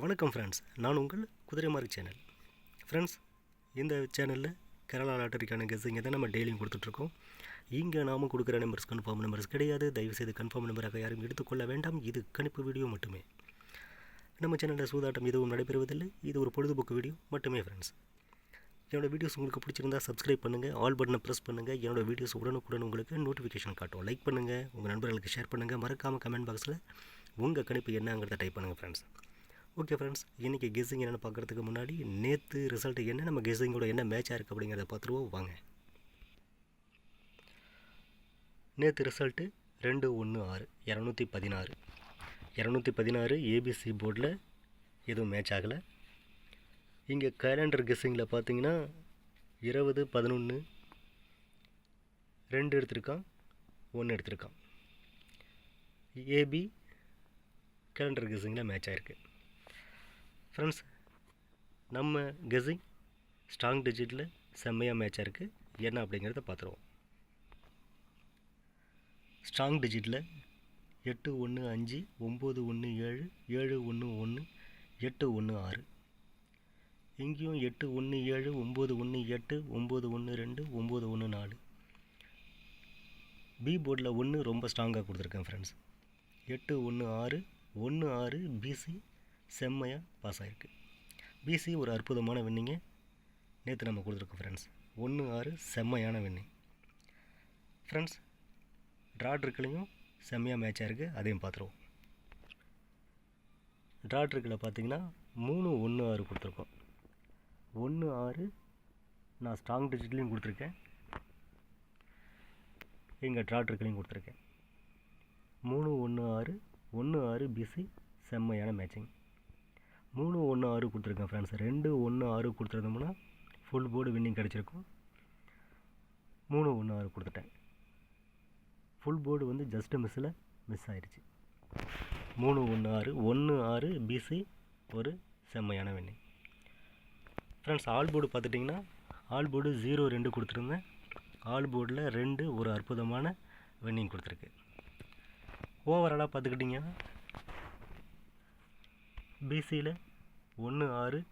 வணக்கம் ஃப்ரெண்ட்ஸ் நான் உங்கள் குதிரை மார்க் சேனல். ஃப்ரெண்ட்ஸ் இந்த சேனலில் கேரளா லாட்டரிக்கான கெஸ்ஸிங்கை தான் நம்ம டெய்லியும் கொடுத்துட்ருக்கோம். இங்கே நாம் கொடுக்குற நம்பர்ஸ் கன்ஃபார்ம் நம்பர்ஸ் கிடையாது. தயவுசெய்து கன்ஃபார்ம் நம்பராக யாரும் எடுத்துக்கொள்ள வேண்டாம். இது கணிப்பு வீடியோ மட்டுமே. நம்ம சேனலில் சூதாட்டம் எதுவும் நடைபெறுவதில்லை. இது ஒரு பொழுதுபோக்கு வீடியோ மட்டுமே ஃப்ரெண்ட்ஸ் என்னோடய வீடியோஸ் உங்களுக்கு பிடிச்சிருந்தா சப்ஸ்கிரைப் பண்ணுங்கள் ஆல் பட்டனை ப்ரெஸ் பண்ணுங்கள் என்னோட வீடியோஸ் உடனுக்குடன் உங்களுக்கு நோட்டிஃபிகேஷன் காட்டும். லைக் பண்ணுங்கள் உங்கள் நண்பர்களுக்கு ஷேர் பண்ணுங்கள் மறக்காமல் கமெண்ட் பாக்ஸில் உங்கள் கணிப்பு என்னங்கிறத டைப் பண்ணுங்கள் ஃப்ரெண்ட்ஸ் ஓகே ஃப்ரெண்ட்ஸ் இன்றைக்கி கெஸ்ஸிங் என்னென்னு பார்க்குறதுக்கு முன்னாடி நேற்று ரிசல்ட் என்ன நம்ம கெஸ்ஸிங்கோட என்ன மேட்சாக இருக்குது அப்படிங்கிறத பார்த்துருவோம். வாங்க. நேற்று ரிசல்ட்டு ரெண்டு ஒன்று ஆறு. இரநூத்தி பதினாறு. இரநூத்தி பதினாறு ஏபிசி போர்டில் எதுவும் மேட்ச் ஆகலை. இங்கே கேலண்டர் கெஸ்ஸிங்கில் பார்த்தீங்கன்னா இருபது பதினொன்று ரெண்டு எடுத்திருக்கான் ஒன்று எடுத்திருக்கான். ஏபி கேலண்டர் கெஸ்ஸிங்கில் மேட்ச் ஆகிருக்கு ஃப்ரெண்ட்ஸ் நம்ம கெஸிங் ஸ்ட்ராங் டிஜிட்டில் செம்மையாக மேட்சாக இருக்குது என்ன அப்படிங்கிறத பார்த்துருவோம் ஸ்ட்ராங் டிஜிட்டில் எட்டு ஒன்று அஞ்சு ஒம்பது ஒன்று ஏழு ஏழு ஒன்று ஒன்று எட்டு ஒன்று ஆறு. இங்கேயும் எட்டு ஒன்று ஏழு ஒம்பது ஒன்று எட்டு ஒம்பது ஒன்று ரெண்டு ஒம்பது ஒன்று நாலு. பி போர்டில் ஒன்று ரொம்ப ஸ்ட்ராங்காக கொடுத்துருக்கேன் ஃப்ரெண்ட்ஸ் எட்டு ஒன்று ஆறு ஒன்று ஆறு பிசி செம்மையாக பாஸ் ஆகிருக்கு பிசி ஒரு அற்புதமான வின்னிங்க நேற்று நம்ம கொடுத்துருக்கோம் ஃப்ரெண்ட்ஸ் ஒன்று ஆறு செம்மையான வின்னிங் ஃப்ரெண்ட்ஸ் ட்ராட்ருக்களையும் செம்மையாக மேட்சாக இருக்குது அதையும் பார்த்துருவோம். ட்ராட்ருக்கில் பார்த்தீங்கன்னா மூணு ஒன்று ஆறு கொடுத்துருக்கோம். ஒன்று ஆறு நான் ஸ்ட்ராங் டிஜிட்லேயும் கொடுத்துருக்கேன். எங்கள் ட்ராட்ருக்களையும் கொடுத்துருக்கேன். மூணு ஒன்று ஆறு ஒன்று ஆறு பிசி செம்மையான மேட்சிங் மூணு ஒன்று ஆறு கொடுத்துருக்கேன் ஃப்ரெண்ட்ஸ் ரெண்டு ஒன்று ஆறு கொடுத்துருந்தோம்னா ஃபுல் போர்டு வின்னிங் கிடச்சிருக்கும். மூணு ஒன்று ஆறு கொடுத்துட்டேன். ஃபுல் போர்டு வந்து ஜஸ்ட்டு மிஸ்ஸில் மிஸ் ஆயிடுச்சு. மூணு ஒன்று ஆறு ஒன்று ஆறு பிசி ஒரு செம்மையான வின்னிங் ஃப்ரெண்ட்ஸ் ஆல் போர்டு பார்த்துட்டிங்கன்னா ஆல் போர்டு ஜீரோ ரெண்டு கொடுத்துருந்தேன். ஆல் போர்டில் ரெண்டு ஒரு அற்புதமான வின்னிங் கொடுத்துருக்கு. ஓவராலாக பார்த்துக்கிட்டிங்கன்னா பிசியில் ஒன்று ஆறு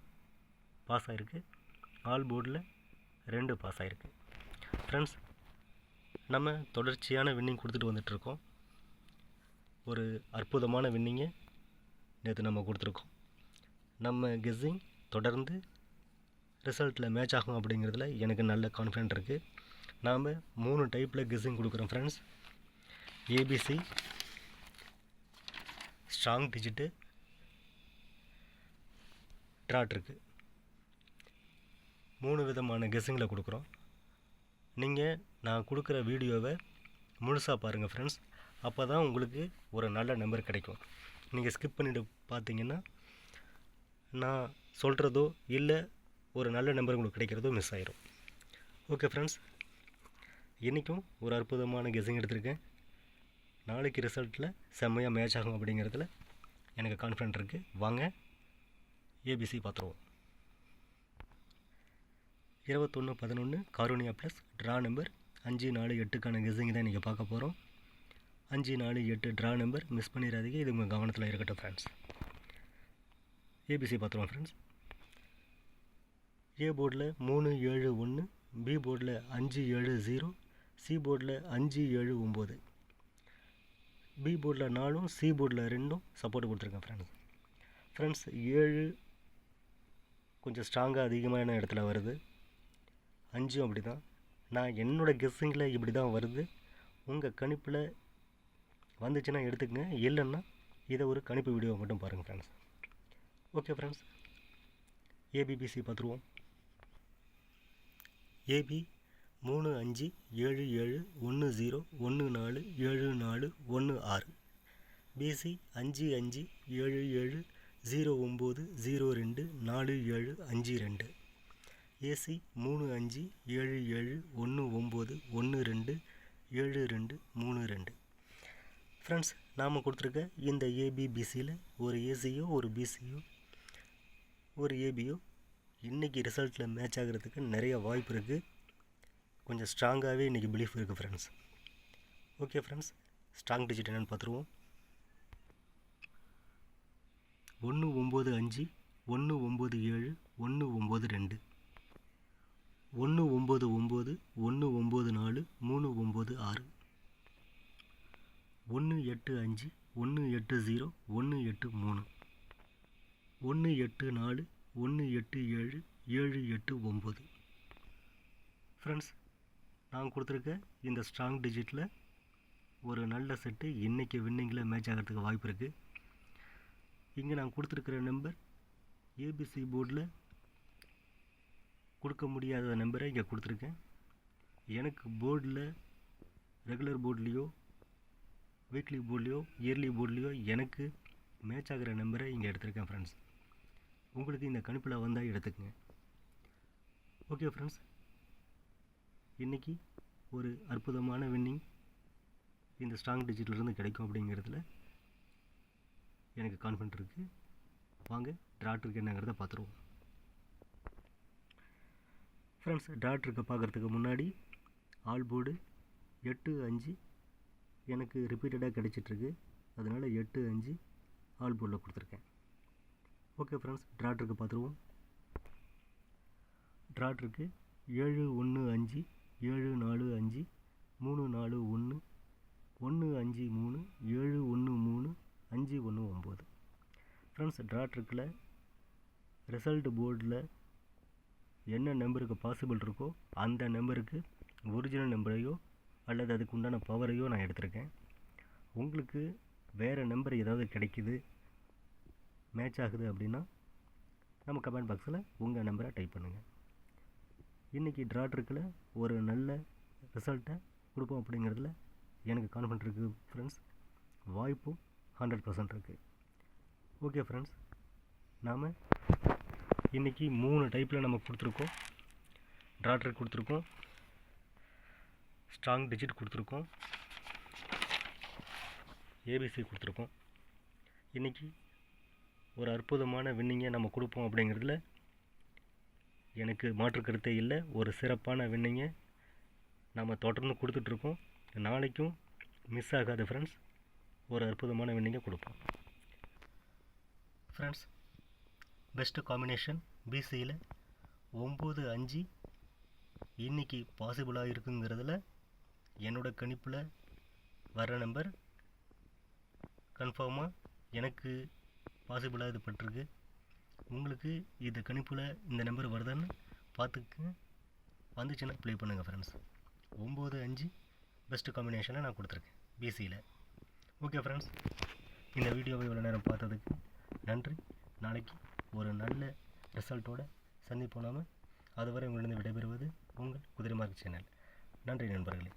பாஸ் ஆகிருக்கு ஆல் போர்டில் ரெண்டு பாஸ் ஆகிருக்கு ஃப்ரெண்ட்ஸ் நம்ம தொடர்ச்சியான வின்னிங் கொடுத்துட்டு வந்துட்ருக்கோம் ஒரு அற்புதமான வின்னிங்கை நேற்று நம்ம கொடுத்துருக்கோம். நம்ம கெஸ்ஸிங் தொடர்ந்து ரிசல்ட்டில் மேட்ச் ஆகும் அப்படிங்கிறதுல எனக்கு நல்ல கான்ஃபிடென்ட் இருக்குது நாம் மூணு டைப்பில் கெஸ்ஸிங் கொடுக்குறோம் ஃப்ரெண்ட்ஸ் ஏபிசி ஸ்ட்ராங் டிஜிட்டு ட்ராட் இருக்குது மூணு விதமான கெஸ்ஸிங்கில் கொடுக்குறோம். நீங்கள் நான் கொடுக்குற வீடியோவை முழுசாக பாருங்கள் ஃப்ரெண்ட்ஸ் அப்போ தான் உங்களுக்கு ஒரு நல்ல நம்பர் கிடைக்கும். நீங்கள் ஸ்கிப் பண்ணிவிட்டு பார்த்தீங்கன்னா நான் சொல்கிறதோ இல்லை ஒரு நல்ல நம்பர் உங்களுக்கு கிடைக்கிறதோ மிஸ் ஆயிரும். ஓகே ஃப்ரெண்ட்ஸ் இன்றைக்கும் ஒரு அற்புதமான கெஸ்ஸிங் எடுத்திருக்கேன். நாளைக்கு ரிசல்ட்டில் செம்மையாக மேட்ச் ஆகும் அப்படிங்கிறதுல எனக்கு கான்ஃபிடென்ட் இருக்குது வாங்க ஏபிசி பார்த்துருவோம். இருபத்தொன்று பதினொன்று காரோனியா ப்ளஸ் ட்ரா நம்பர் அஞ்சு நாலு எட்டுக்கான கெஸ்ஸிங் தான் நீங்கள் பார்க்க போகிறோம் அஞ்சு நாலு எட்டு ட்ரா நம்பர் மிஸ் பண்ணிடாதீங்க. இது உங்கள் கவனத்தில் இருக்கட்டும் ஃப்ரெண்ட்ஸ் ஏபிசி பார்த்துருவோம் ஃப்ரெண்ட்ஸ் ஏ போர்டில் மூணு ஏழு ஒன்று பி போர்டில் அஞ்சு ஏழு ஜீரோ சி போர்டில் அஞ்சு ஏழு ஒம்பது. பி போர்டில் நாலும் சி போர்டில் ரெண்டும் சப்போர்ட் கொடுத்துருக்கேன் ஃப்ரெண்ட்ஸ் ஃப்ரெண்ட்ஸ் ஏழு கொஞ்சம் ஸ்ட்ராங்காக அதிகமான இடத்துல வருது. அஞ்சும் அப்படி தான் நான் என்னோடய கெஸ்ஸிங்கில் இப்படி தான் வருது. உங்கள் கணிப்பில் வந்துச்சுன்னா எடுத்துக்கங்க. இல்லைன்னா இதை ஒரு கணிப்பு வீடியோ மட்டும் பாருங்கள் ஃப்ரெண்ட்ஸ் ஓகே ஃப்ரெண்ட்ஸ் ஏபிபிசி பார்த்துருவோம். ஏபி மூணு அஞ்சு ஏழு ஏழு ஒன்று ஜீரோ ஒன்று நாலு ஏழு நாலு ஒன்று ஆறு. பிசி அஞ்சு அஞ்சு ஏழு ஏழு ஜீரோ ஒம்பது ஜீரோ ரெண்டு நாலு ஏழு அஞ்சு ரெண்டு ஏசி மூணு அஞ்சு ஏழு ஏழு ஒன்று ஒம்பது ஒன்று ரெண்டு ஏழு ரெண்டு மூணு ரெண்டு. ஃப்ரெண்ட்ஸ் நாம் கொடுத்துருக்க இந்த ஏபிபிசியில் ஒரு ஏசியோ ஒரு பிசியோ ஒரு ஏபியோ இன்றைக்கி ரிசல்ட்டில் மேட்ச் ஆகிறதுக்கு நிறைய வாய்ப்பு இருக்குது கொஞ்சம் ஸ்ட்ராங்காகவே இன்றைக்கி பிலீஃப் இருக்குது friends okay friends strong digit என்னென்னு பார்த்துருவோம். ஒன்று ஒம்பது அஞ்சு ஒன்று ஒம்பது ஏழு ஒன்று ஒம்பது ரெண்டு. ஒன்று ஒம்பது ஒம்பது ஒன்று ஒம்பது நாலு மூணு ஒம்பது ஆறு. ஒன்று எட்டு அஞ்சு ஒன்று எட்டு ஜீரோ ஒன்று எட்டு மூணு. ஒன்று எட்டு நாலு ஒன்று எட்டு ஏழு ஏழு எட்டு ஒம்பது. ஃப்ரெண்ட்ஸ் நான் கொடுத்துருக்க இந்த ஸ்ட்ராங் டிஜிட்டில் ஒரு நல்ல செட்டு இன்றைக்கி வின்னிங்கில் மேட்ச் ஆகிறதுக்கு வாய்ப்பு இருக்குது இங்கே நான் கொடுத்துருக்கிற நம்பர் ஏபிசி போர்டில் கொடுக்க முடியாத நம்பரை இங்கே கொடுத்துருக்கேன். எனக்கு போர்டில் ரெகுலர் போர்ட்லேயோ வீக்லி போர்ட்லேயோ இயர்லி போர்ட்லேயோ எனக்கு மேட்ச் ஆகிற நம்பரை இங்கே எடுத்திருக்கேன் ஃப்ரெண்ட்ஸ் உங்களுக்கு இந்த கணிப்பில் வந்தால் எடுத்துக்கங்க. ஓகே ஃப்ரெண்ட்ஸ் இன்றைக்கி ஒரு அற்புதமான வின்னிங் இந்த ஸ்ட்ராங் டிஜிட்டிலிருந்து கிடைக்கும் அப்படிங்கிறதுல எனக்கு கான்ஃபிடென்ட் இருக்குது வாங்க ட்ராட் இருக்கு என்னங்கிறத பார்த்துருவோம். ஃப்ரெண்ட்ஸ் ட்ராட் இருக்க பார்க்குறதுக்கு முன்னாடி ஆல் போர்டு எட்டு அஞ்சு எனக்கு ரிப்பீட்டடாக கிடச்சிட்ருக்கு. அதனால் எட்டு அஞ்சு ஆல் போர்டில் கொடுத்துருக்கேன். ஓகே ஃப்ரெண்ட்ஸ் ட்ராட் பார்த்துருவோம். ட்ராட் இருக்கு ஏழு ஒன்று அஞ்சு ஏழு நாலு அஞ்சு மூணு நாலு ஒன்று ஒன்று அஞ்சு மூணு ஏழு ஒன்று மூணு அஞ்சு ஒன்று ஒம்பது. ஃப்ரெண்ட்ஸ் ட்ராட் இருக்குல்ல ரிசல்ட் போர்டில் என்ன நம்பருக்கு பாசிபிள் இருக்கோ அந்த நம்பருக்கு ஒரிஜினல் நம்பரையோ அல்லது அதுக்கு உண்டான பவரையோ நான் எடுத்திருக்கேன். உங்களுக்கு வேறு நம்பர் ஏதாவது கிடைக்குது மேட்ச் ஆகுது அப்படின்னா நம்ம கமெண்ட் பாக்ஸில் உங்கள் நம்பரை டைப் பண்ணுங்கள் இன்றைக்கி ட்ராட் இருக்குல்ல ஒரு நல்ல ரிசல்ட்டை கொடுப்போம் அப்படிங்கிறதுல எனக்கு கான்ஃபிடென்ட் இருக்குது ஃப்ரெண்ட்ஸ் வாய்ப்பும் ஹண்ட்ரட் பர்சன்ட் இருக்குது ஓகே ஃப்ரெண்ட்ஸ் நாம் இன்றைக்கி மூணு டைப்பில் நம்ம கொடுத்துருக்கோம். ட்ராட்ரு கொடுத்துருக்கோம். ஸ்ட்ராங் டிஜிட் கொடுத்துருக்கோம். ஏபிசி கொடுத்துருக்கோம். இன்றைக்கி ஒரு அற்புதமான வின்னிங்கை நம்ம கொடுப்போம் அப்படிங்கிறதுல எனக்கு மாற்று கருத்தே இல்லை. ஒரு சிறப்பான வின்னிங்கை நம்ம தொடர்ந்து கொடுத்துட்ருக்கோம் நாளைக்கும் மிஸ் ஆகாது ஃப்ரெண்ட்ஸ் ஒரு அற்புதமான வின்னிங்கை கொடுப்போம். ஃப்ரெண்ட்ஸ் பெஸ்ட்டு காம்பினேஷன் பிசியில் ஒம்பது அஞ்சு இன்றைக்கி பாசிபிளாக இருக்குங்கிறதுல என்னோடய கணிப்பில் வர்ற நம்பர் கன்ஃபார்மாக எனக்கு பாசிபிளாக இது பட்டிருக்கு. உங்களுக்கு இது கணிப்பில் இந்த நம்பர் வருதான்னு பார்த்துக்கு வந்துச்சுன்னா ப்ளே பண்ணுங்கள் ஃப்ரெண்ட்ஸ் ஒம்பது அஞ்சு பெஸ்ட்டு காம்பினேஷனை நான் கொடுத்துருக்கேன் பிசியில் ஓகே ஃப்ரெண்ட்ஸ் இந்த வீடியோவை இவ்வளோ நேரம் பார்த்ததுக்கு நன்றி. நாளைக்கு ஒரு நல்ல ரிசல்ட்டோடு சந்திப்போம் நாம. அதுவரை உங்களிடம் விடைபெறுவது உங்கள் குதிரை மார்க் சேனல். நன்றி நண்பர்களே.